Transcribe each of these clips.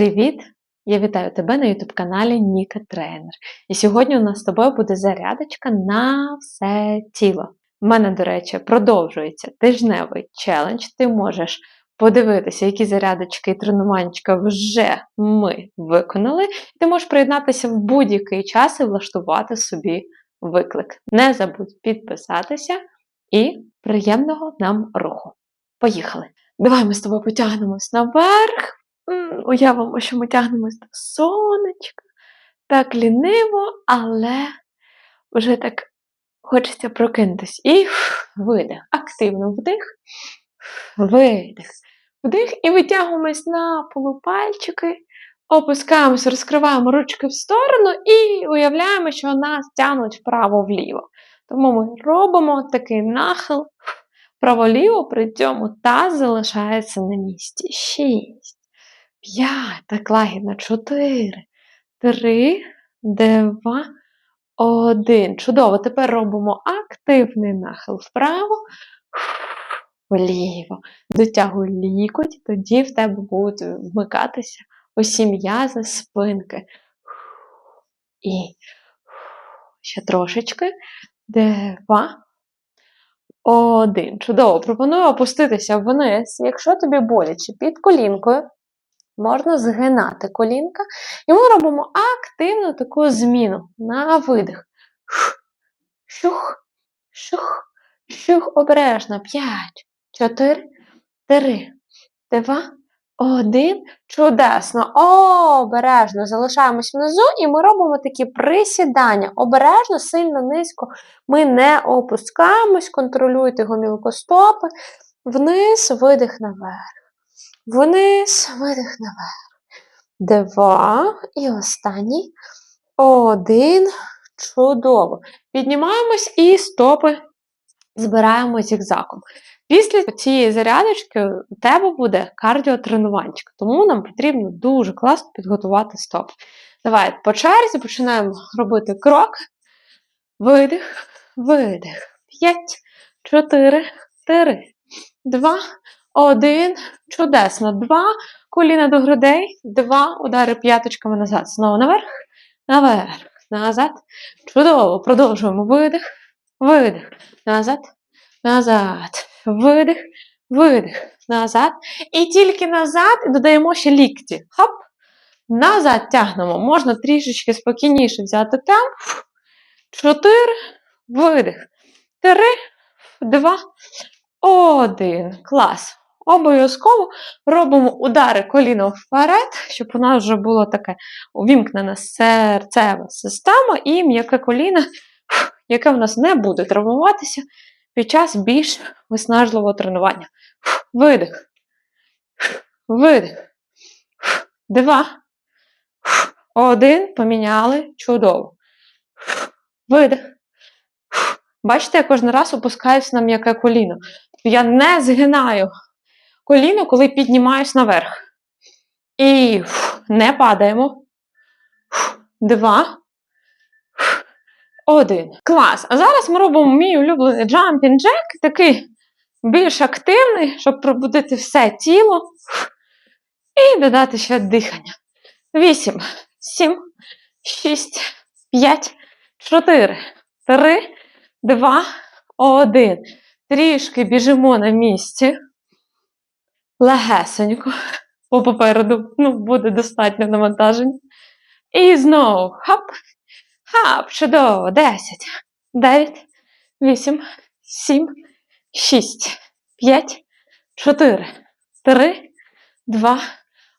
Привіт! Я вітаю тебе на YouTube каналі Ніка Тренер. І сьогодні у нас з тобою буде зарядочка на все тіло. У мене, до речі, продовжується тижневий челендж. Ти можеш подивитися, які зарядочки і тренуванчика вже ми виконали. Ти можеш приєднатися в будь-який час і влаштувати собі виклик. Не забудь підписатися і приємного нам руху. Поїхали! Давай ми з тобою потягнемось наверх. Уявимо, що ми тягнемось до сонечка. Так ліниво, але вже так хочеться прокинутись. І видих. Активно вдих, видих. Вдих і витягуємось на полупальчики, опускаємося, розкриваємо ручки в сторону і уявляємо, що нас тягнуть вправо-вліво. Тому ми робимо такий нахил вправо-ліво, при цьому таз залишається на місці. Шість. П'ять, так лагідно, чотири, три, два, один. Чудово. Тепер робимо активний нахил вправо, вліво. Дотягуй лікоть, тоді в тебе будуть вмикатися усі м'язи спинки. І ще трошечки. Два, один. Чудово. Пропоную опуститися вниз. Якщо тобі боляче під колінкою, можна згинати колінка. І ми робимо активну таку зміну на видих. Шух, шух, шух, обережно. П'ять, чотири, три, два, один. Чудесно. Обережно залишаємось внизу, і ми робимо такі присідання. Обережно, сильно низько. Ми не опускаємось, контролюйте гомілкостопи. Вниз, видих наверх. Вниз, видих наверх. Два. І останній. Один. Чудово. Піднімаємось і стопи збираємо зігзаком. Після цієї зарядочки у тебе буде кардіотренуванчик, тому нам потрібно дуже класно підготувати стоп. Давай по черзі починаємо робити крок. Видих, видих. П'ять, чотири, три, два, один. Чудесно. Два. Коліна до грудей. Два. Удари п'яточками назад. Знову наверх, наверх, назад. Чудово. Продовжуємо видих, видих. Назад, назад. Видих, видих. Назад. І тільки назад додаємо ще лікті. Хоп. Назад тягнемо. Можна трішечки спокійніше взяти темп. Чотири. Видих. Три, два, один. Клас. Обов'язково робимо удари коліном вперед, щоб у нас вже було таке увімкнена серцева система і м'яке коліно, яке в нас не буде травмуватися під час більш виснажливого тренування. Видих. Видих. Два. Один. Поміняли. Чудово. Видих. Бачите, я кожен раз опускаюся на м'яке коліно. Я не згинаю коліно, коли піднімаюсь наверх. І не падаємо. Два. Один. Клас. А зараз ми робимо мій улюблений jumping jack, такий більш активний, щоб пробудити все тіло. І додати ще дихання. Вісім, сім, шість, п'ять, чотири, три, два, один. Трішки біжимо на місці. Легесенько. По попереду ну, буде достатньо навантаження. І знову хап, хап, чудово. 10, 9, 8, 7, 6, 5, 4, 3, 2,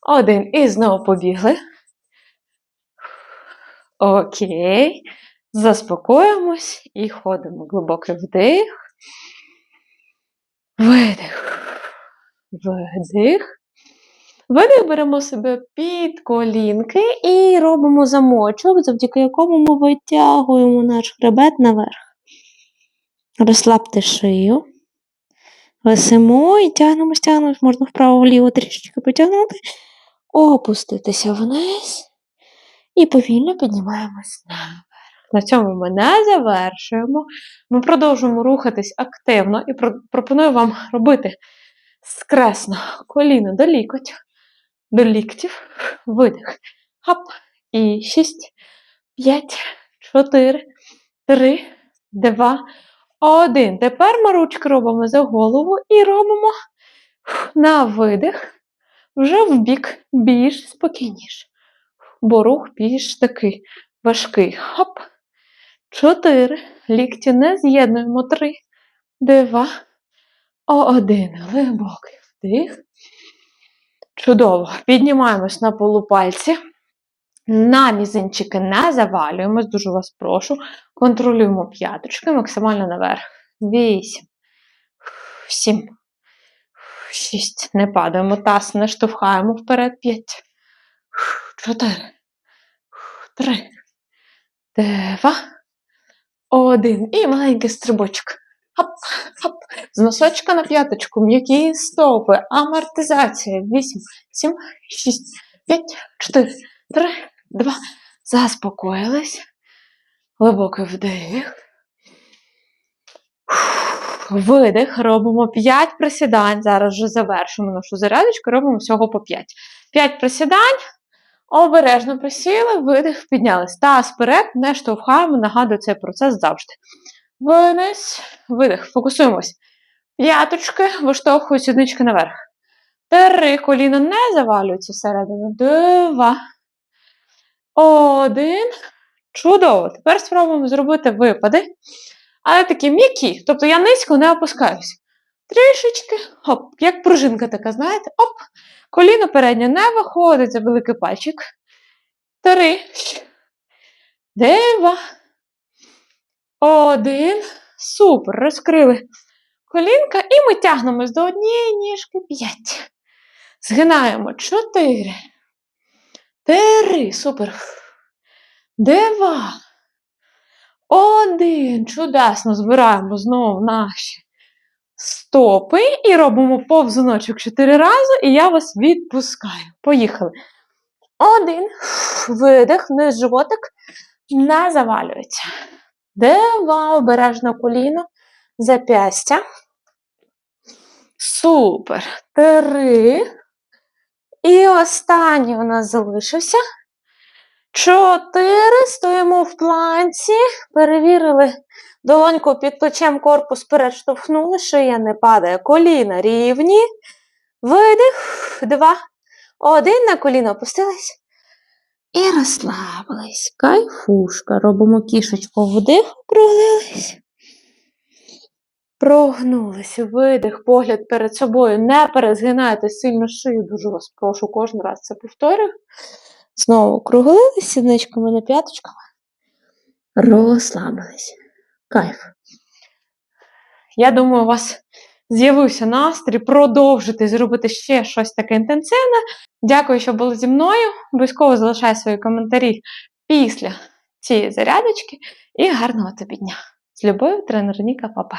1. І знову побігли. Окей. Заспокоїмось і ходимо. Глибокий вдих. Видих. Видих. Видих беремо себе під колінки і робимо замочок, завдяки якому ми витягуємо наш хребет наверх. Розслабте шию. Висимо і тягнемось, тягнемось, можна вправо-вліво трішечки потягнути, опуститися вниз і повільно піднімаємось наверх. На цьому ми не завершуємо. Ми продовжуємо рухатись активно і пропоную вам робити скресно коліно до лікоть. до ліктів. Видих. Хоп. І 6, 5, 4, 3, 2, 1. Тепер ми ручки робимо за голову і робимо на видих вже в бік більш спокійніше. Бо рух більш такий важкий. Хоп. Чотири. Лікті не з'єднуємо. Три, два, один. Глибокий вдих. Чудово. Піднімаємось на полупальці. На мізинчики не завалюємось, дуже вас прошу. Контролюємо п'яточки максимально наверх. Вісім. Сім. Шість. Не падаємо. Таз не штовхаємо вперед. П'ять. Чотири. Три. Два. Один. І маленький стрибочок. Хоп. З носочка на п'яточку. М'які стопи. Амортизація. Вісім, сім, шість, п'ять, чотири, три, два. Заспокоїлись. Глибокий вдих. Видих. Робимо 5 присідань. Зараз вже завершимо нашу зарядочку. Робимо всього по 5. 5 присідань. Обережно присіли, видих, піднялись. Таз вперед, не штовхаємо, нагадую цей процес завжди. Вниз, видих, фокусуємось. П'яточки, виштовхую сіднички наверх. Три коліна не завалюються всередину. Два. Один. Чудово. Тепер спробуємо зробити випади. Але такі м'які. Тобто я низько не опускаюсь. Трішечки, хоп, як пружинка така, знаєте? Оп. Коліно переднє не виходить за великий пальчик. Три. Два. Один. Супер. Розкрили колінка і ми тягнемось до однієї ніжки. П'ять. Згинаємо. Чотири. Три. Супер. Два. Один. Чудесно. Збираємо знову наші стопи і робимо повзуночок чотири рази, і я вас відпускаю. Поїхали. Один. Видих, вниз животик не завалюється. Два. Обережно коліно. Запястя. Супер. Три. І останній у нас залишився. Чотири. Стоїмо в планці. Перевірили долоньку під плечем, корпус вперед штовхнули, шия не падає. Коліна рівні. Видих. Два. Один. На коліно опустились. І розслабились. Кайфушка. Робимо кішечку вдих, округлились. Прогнулись, видих, погляд перед собою. Не перезгинайте сильно шию. Дуже вас прошу, кожен раз це повторюю. Знову округлились, сідничками на п'яточками. Розслабились. Кайф. Я думаю, у вас з'явився настрій продовжити зробити ще щось таке інтенсивне. Дякую, що були зі мною. Обов'язково залишай свої коментарі після цієї зарядочки і гарного тобі дня. З любов'ю, тренер Ніка, папа.